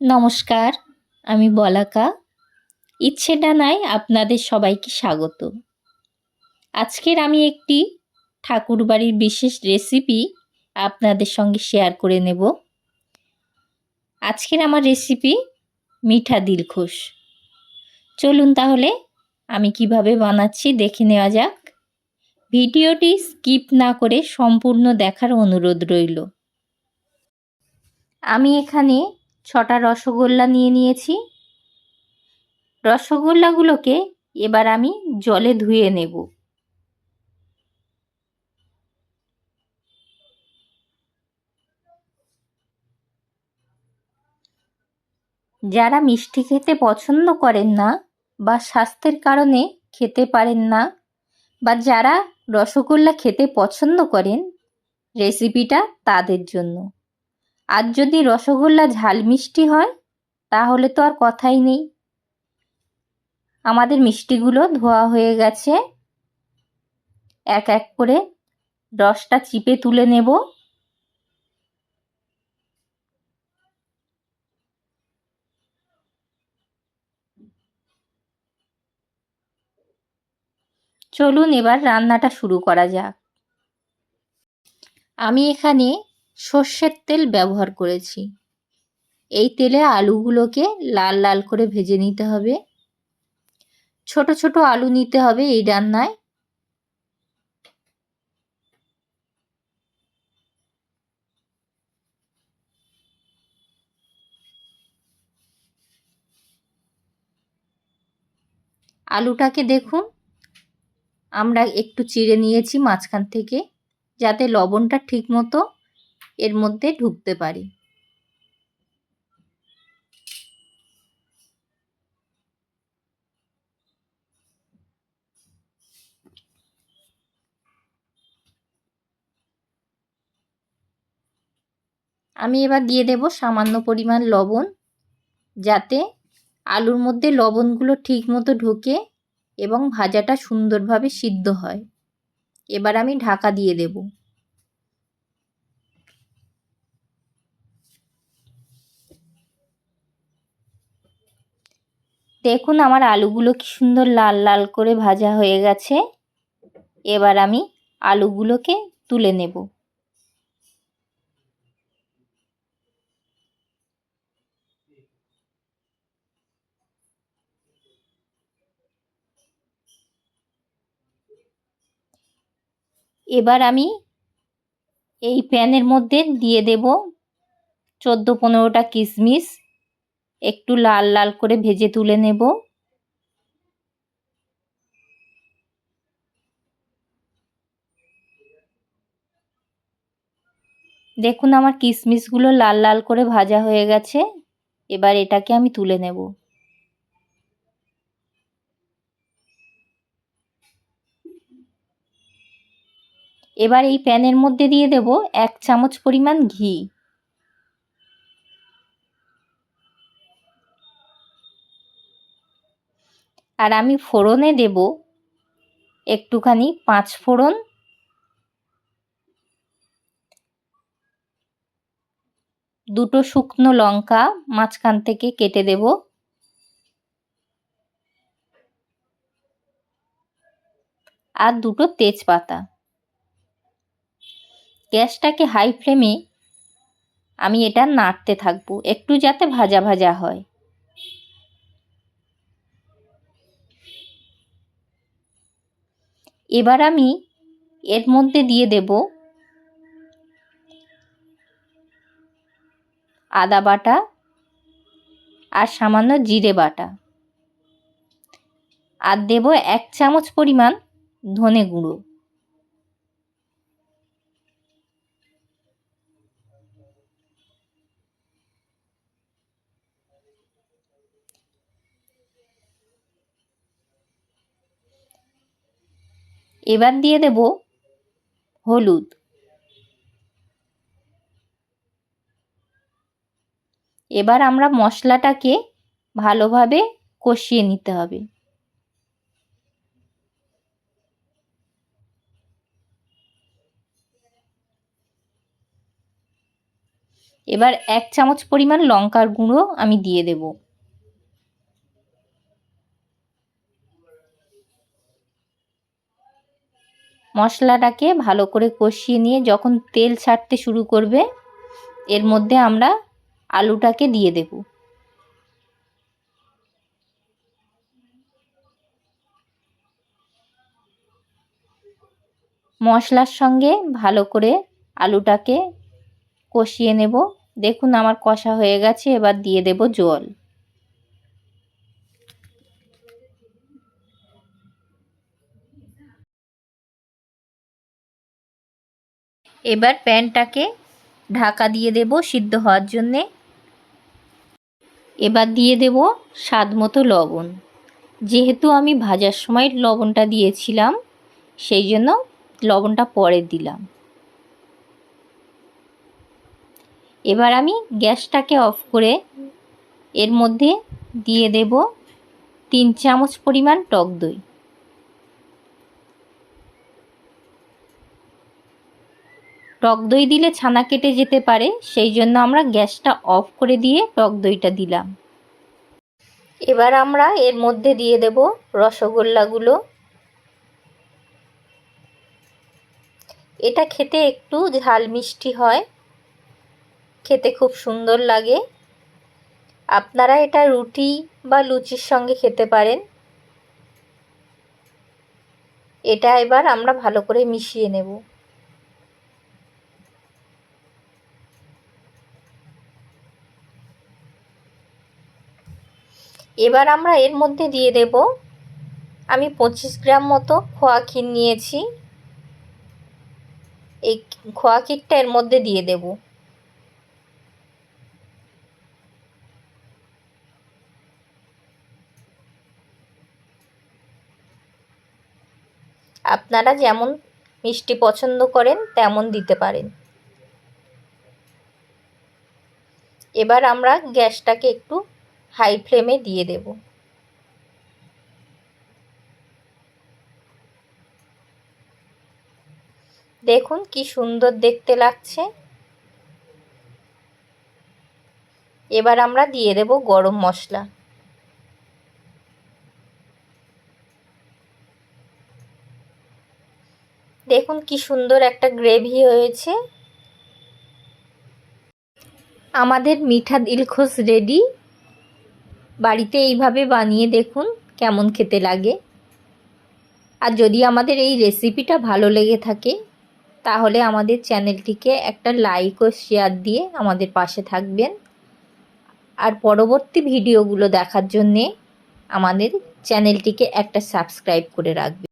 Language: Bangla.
নমস্কার, আমি বলাকা। ইচ্ছে ডানায় আপনাদের সবাইকে স্বাগত। আজকের আমি একটি ঠাকুরবাড়ির বিশেষ রেসিপি আপনাদের সঙ্গে শেয়ার করে নেব। আজকের আমার রেসিপি মিঠা দিলখুশ। চলুন তাহলে আমি কীভাবে বানাচ্ছি দেখে নেওয়া যাক। ভিডিওটি স্কিপ না করে সম্পূর্ণ দেখার অনুরোধ রইল। আমি এখানে ছটা রসগোল্লা নিয়ে নিয়েছি। রসগোল্লাগুলোকে এবার আমি জলে ধুয়ে নেব। যারা মিষ্টি খেতে পছন্দ করেন না বা স্বাস্থ্যের কারণে খেতে পারেন না বা যারা রসগোল্লা খেতে পছন্দ করেন রেসিপিটা তাদের জন্য। আর যদি রসগোল্লা ঝাল মিষ্টি হয়, তাহলে তো আর কথাই নেই। আমাদের মিষ্টিগুলো ধোয়া হয়ে গেছে। এক এক করে রসটা চিপে তুলে নেব। চলুন এবার রান্নাটা শুরু করা যাক। আমি এখানে সর্ষের তেল ব্যবহার করেছি। এই তেলে আলুগুলোকে লাল লাল করে ভেজে নিতে হবে। ছোট ছোট আলু নিতে হবে এই রান্নায়। আলুটাকে দেখুন, আমরা একটু চিড়ে নিয়েছি মাঝখান থেকে, যাতে লবণটা ঠিক মতো এর মধ্যে ঢুকতে পারি। আমি এবার দিয়ে দেব সামান্য পরিমাণ লবণ, যাতে আলুর মধ্যে লবণগুলো ঠিক মতো ঢোকে এবং ভাজাটা সুন্দরভাবে সিদ্ধ হয়। এবার আমি ঢাকা দিয়ে দেব। দেখুন আমার আলুগুলো কি সুন্দর লাল লাল করে ভাজা হয়ে গেছে। এবার আমি আলুগুলোকে তুলে নেব। এবার আমি এই প্যানের মধ্যে দিয়ে দেব চোদ্দ পনেরোটা কিশমিশ। একটু লাল লাল করে ভেজে তুলে নেব। দেখুন আমার কিশমিশগুলো লাল লাল করে ভাজা হয়ে গেছে। এবার এটাকে আমি তুলে নেব। এবার এই প্যানের মধ্যে দিয়ে দেব এক চামচ পরিমাণ ঘি। আর আমি ফোড়নে দেব একটুখানি পাঁচ ফোড়ন। দুটো শুকনো লঙ্কা মাঝখান থেকে কেটে দেব। আর দুটো তেজপাতা। গ্যাসটাকে হাই ফ্লেমে আমি এটা নাড়তে থাকব, একটু যাতে ভাজা ভাজা হয়। এবার আমি এর মধ্যে দিয়ে দেব আদা বাটা আর সামান্য জিরে বাটা। আর দেব এক চামচ পরিমাণ ধনে গুঁড়ো। এবার দিয়ে দেব হলুদ। এবার আমরা মশলাটাকে ভালোভাবে কষিয়ে নিতে হবে। এবার এক চামচ পরিমাণ লঙ্কার গুঁড়ো আমি দিয়ে দেব। মশলাটাকে ভালো করে কষিয়ে নিয়ে যখন তেল ছাড়তে শুরু করবে, এর মধ্যে আমরা আলুটাকে দিয়ে দেব। মশলার সঙ্গে ভালো করে আলুটাকে কষিয়ে নেব। দেখুন আমার কষা হয়ে গেছে, এবার দিয়ে দেব জল। এবার প্যানটাকে ঢাকা দিয়ে দেব সিদ্ধ হওয়ার জন্যে। এবার দিয়ে দেব স্বাদ মতো লবণ। যেহেতু আমি ভাজার সময় লবণটা দিয়েছিলাম, সেই জন্য লবণটা পরে দিলাম। এবার আমি গ্যাসটাকে অফ করে এর মধ্যে দিয়ে দেব তিন চামচ পরিমাণ টক দই। টক দই দিলে ছানা কেটে যেতে পারে, সেই জন্য আমরা গ্যাসটা অফ করে দিয়ে টক দইটা দিলাম। এবার আমরা এর মধ্যে দিয়ে দেব রসগোল্লাগুলো। এটা খেতে একটু ঝাল মিষ্টি হয়, খেতে খুব সুন্দর লাগে। আপনারা এটা রুটি বা লুচির সঙ্গে খেতে পারেন। এটা এবার আমরা ভালো করে মিশিয়ে নেব। এবার আমরা এর মধ্যে দিয়ে দেব। আমি পঁচিশ গ্রাম মতো খোয়া ক্ষীর নিয়েছি। এই খোয়া ক্ষীরটা এর মধ্যে দিয়ে দেব। আপনারা যেমন মিষ্টি পছন্দ করেন, তেমন দিতে পারেন। এবার আমরা গ্যাসটাকে একটু হাই ফ্লেমে দিয়ে দেব। দেখুন কি সুন্দর দেখতে লাগছে। এবার আমরা দিয়ে দেব গরম মশলা। দেখুন কি সুন্দর একটা গ্রেভি হয়েছে। আমাদের মিঠা দিলখোশ রেডি। বাড়িতে এইভাবে বানিয়ে দেখুন কেমন খেতে লাগে। আর যদি আমাদের এই রেসিপিটা ভালো লেগে থাকে, তাহলে আমাদের চ্যানেলটিকে একটা লাইক ও শেয়ার দিয়ে আমাদের পাশে থাকবেন। আর পরবর্তী ভিডিওগুলো দেখার জন্যে আমাদের চ্যানেলটিকে একটা সাবস্ক্রাইব করে রাখবেন।